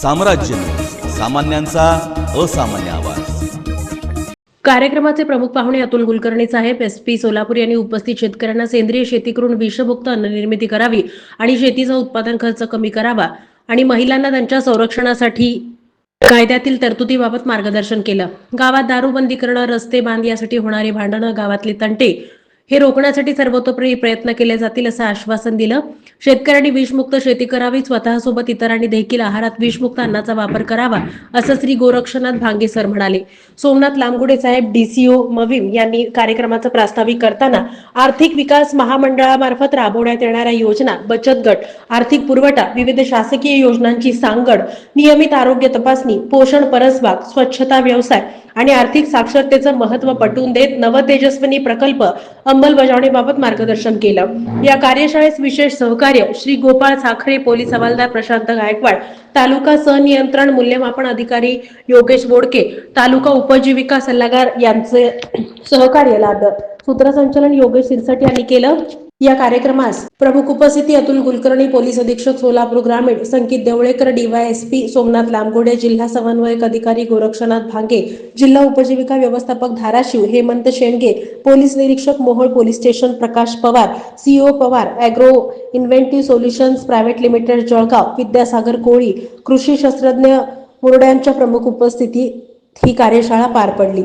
साम्राज्य सामान्यांचा असामान्य आवाज. कार्यक्रमाचे प्रमुख पाहुणे अतुल कुलकर्णी साहेब एस पी सोलापूर यांनी उपस्थित शेतकऱ्यांना सेंद्रिय शेती करून विषमुक्त अन्न निर्मिती करावी आणि शेतीचा उत्पादन खर्च कमी करावा आणि महिलांना त्यांच्या संरक्षणासाठी कायद्यातील तरतुदीबाबत मार्गदर्शन केलं. गावात दारूबंदी करणं रस्ते बांध यासाठी होणारी भांडणं गावातले तंटे हे रोखण्यासाठी सर्वतोपरी प्रयत्न केले जातील असं आश्वासन दिलं. शेतकऱ्यांनी विषमुक्त शेती करावी स्वतःसोबत इतरांनी देखील आहारात विषमुक्त अन्नाचा वापर करावा असं श्री गोरक्षनाथ भांगे सर म्हणाले. सोमनाथ लांबगुडे साहेब डीसीओ मविम यांनी कार्यक्रमाचं प्रास्ताविक करताना आर्थिक विकास महामंडळामार्फत राबवण्यात येणाऱ्या योजना बचत गट आर्थिक पुरवठा विविध शासकीय योजनांची सांगड नियमित आरोग्य तपासणी पोषण परसबाग स्वच्छता व्यवसाय आणि आर्थिक साक्षरतेचं महत्त्व पटवून देत नवतेजस्विनी प्रकल्प अंमलबजावणीबाबत मार्गदर्शन केलं. या कार्यशाळेस विशेष सहकार्य श्री गोपाळ साखरे पोलीस हवालदार प्रशांत गायकवाड तालुका सनियंत्रण मूल्यमापन अधिकारी योगेश बोडके तालुका उपजीविका सल्लागार यांचे सहकार्य लाभलं सूत्रसंचालन योगेश सिरसट यांनी केलं. या कार्यक्रमास प्रमुख उपस्थिती अतुल कुलकर्णी पोलीस अधीक्षक सोलापूर ग्रामीण संकित देवळेकर डीवायएसपी सोमनाथ लांबगोडे जिल्हा समन्वयक अधिकारी गोरक्षनाथ भांगे जिल्हा उपजीविका व्यवस्थापक धाराशिव हेमंत शेंडगे पोलीस निरीक्षक Mohol police station Prakash Pawar CO Pawar agro inventive solutions private limited Jalgaon Vidyasagar Koli कृषी शास्त्रज्ञ मुरड्यांच्या प्रमुख उपस्थितीत ही कार्यशाळा पार पडली.